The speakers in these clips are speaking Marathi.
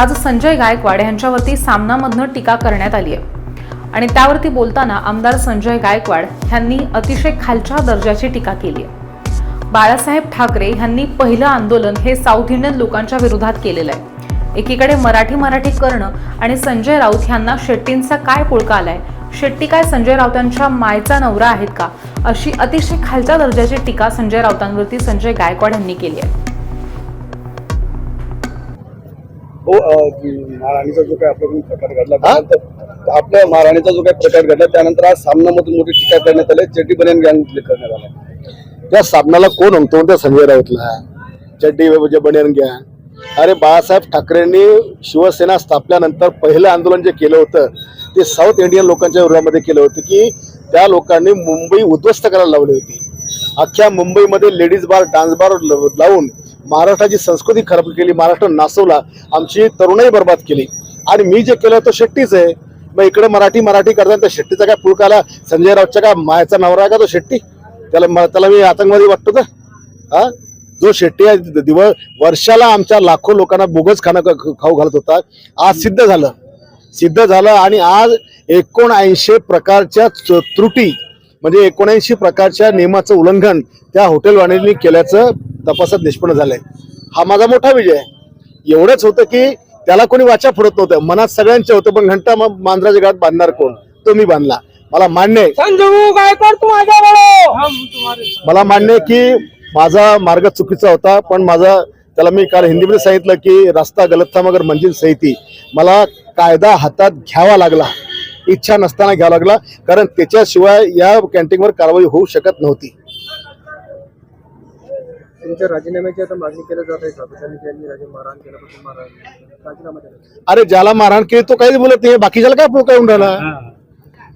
आज संजय गायकवाड यांच्यावरती सामनामधनं टीका करण्यात आली आहे. आणि त्यावरती बोलताना आमदार संजय गायकवाड यांनी अतिशय खालच्या दर्जाची टीका केली आहे. बाळासाहेब ठाकरे यांनी पहिलं आंदोलन हे साऊथ इंडियन लोकांच्या विरोधात केलेलं आहे. एकीकडे मराठी मराठी करणं आणि संजय राऊत यांना शेट्टींचा काय पुळका आलाय? शेट्टी काय संजय राऊतांच्या मायचा नवरा आहेत का? अशी अतिशय खालच्या दर्जाची टीका संजय राऊतांवरती संजय गायकवाड यांनी केली आहे. हो, महाराणीचा जो काही आपल्याकडून प्रकार घडला त्यानंतर आपल्या महाराणीचा जो काही प्रकार घडला त्यानंतर आज सामनामधून मोठी टीका करण्यात आली. चड्डी बनियन गॅंग करण्यात आला. त्या सामनाला कोण म्हणतो त्या संजय राऊतला? चड्डी म्हणजे बनियान घ्या अरे बाळासाहेब ठाकरेंनी शिवसेना स्थापल्यानंतर पहिलं आंदोलन जे केलं होतं ते साऊथ इंडियन लोकांच्या विरोधामध्ये केलं होतं की त्या लोकांनी मुंबई उद्ध्वस्त करायला लावली होती. अख्ख्या मुंबईमध्ये लेडीज बार डान्स बार लावून महाराष्ट्राची संस्कृती खराब केली महाराष्ट्र नासवला आमची तरुणाई बर्बाद केली. आणि मी जे केलं तो शेट्टीच आहे. मग इकडे मराठी मराठी करताना त्या शेट्टीचा काय पुळकाला संजय राऊतच्या काय मायाचा नवरा का तो शेट्टी? त्याला म- त्याला मी आतंकवादी वाटतो का? हा? जो शेट्टी आहे दिवस वर्षाला आमच्या लाखो लोकांना बोगस खाणं खाऊ घालत होता. आज सिद्ध झालं. सिद्ध झालं आणि आज एकोणऐंशी प्रकारच्या च- त्रुटी म्हणजे एकोणऐंशी प्रकारच्या नियमाचं उल्लंघन त्या हॉटेलवाण्यांनी केल्याचं तपासात निष्पन्न झालंय हा माझा मोठा विजय आहे. एवढंच होतं की त्याला कोणी वाचा फोडत नव्हतं. मनात सगळ्यांचे होतं पण घंटा मग मांजराच्या गाठ बांधणार कोण? तो मी बांधला. मला मान्य आहे. मला मान्य आहे की माझा मार्ग चुकीचा होता पण माझा त्याला मी काल हिंदीमध्ये सांगितलं की रस्ता गलत था मगर मंजिल सही थी मला कायदा हातात घ्यावा लागला. इच्छा नसताना घ्यावा लागला कारण त्याच्याशिवाय या कॅन्टीनवर कारवाई होऊ शकत नव्हती. तुमच्या राजीनाम्याची आता मागणी केली जात आहे. का त्यांनी ज्यांनी राजे मारहाण केल्यापासून मारहाण राजीनामा दिला. अरे ज्याला मारहाण केली तो काहीच बोलत नाही. बाकीच्याला काय पुळका येऊन राहिला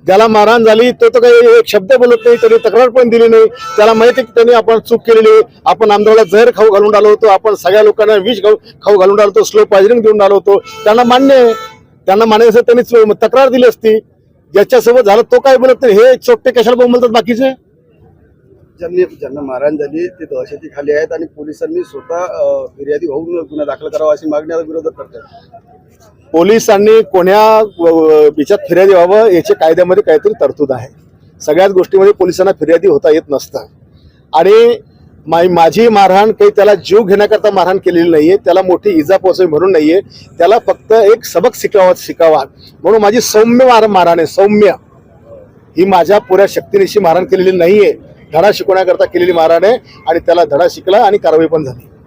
ज्याला मारहाण झाली तो तर काही एक शब्द बोलत नाही त्यांनी तक्रार पण दिली नाही. त्याला माहिती आहे की त्यांनी आपण चूक केलेली आहे. आपण आमदाराला जहर खाऊ घालून आलो होतो. आपण सगळ्या लोकांना विष खाऊ खाऊ घालून आलो होतो. स्लो पॉइझनिंग देऊन आलो होतो. त्यांना मान्य आहे. त्यांना मान्य असेल त्यांनी तक्रार दिली असती. ज्याच्यासोबत झालं तो काय बोलत नाही. हे चोट्टे कशाला बोलतात बाकीचे? ज्यांनी ज्यांना मारहाण झाली ते दहशतीखाली आहेत आणि पोलिसांनी स्वतः फिर्यादी होऊन गुन्हा दाखल करावा अशी मागणी आता विरोधक करतात पोलिसांनी कोण्या बिचात फिर्यादी व्हावं याच्या कायद्यामध्ये काहीतरी तरतूद आहे. सगळ्याच गोष्टीमध्ये पोलिसांना फिर्यादी होता येत नसतं. आणि मा- माझी मारहाण काही त्याला जीव घेण्याकरता मारहाण केलेली नाही आहे त्याला मोठी इजा पोहोचावी म्हणून नाही आहे त्याला फक्त एक सबक शिकावा शिकावा. म्हणून माझी सौम्य मार मारहाण आहे सौम्य. ही माझ्या पुऱ्या शक्तीनिशी मारहाण केलेली नाही आहे धडा शिकवण्याकरता केलेली मारहाण आहे आणि त्याला धडा शिकला आणि कारवाई पण झाली.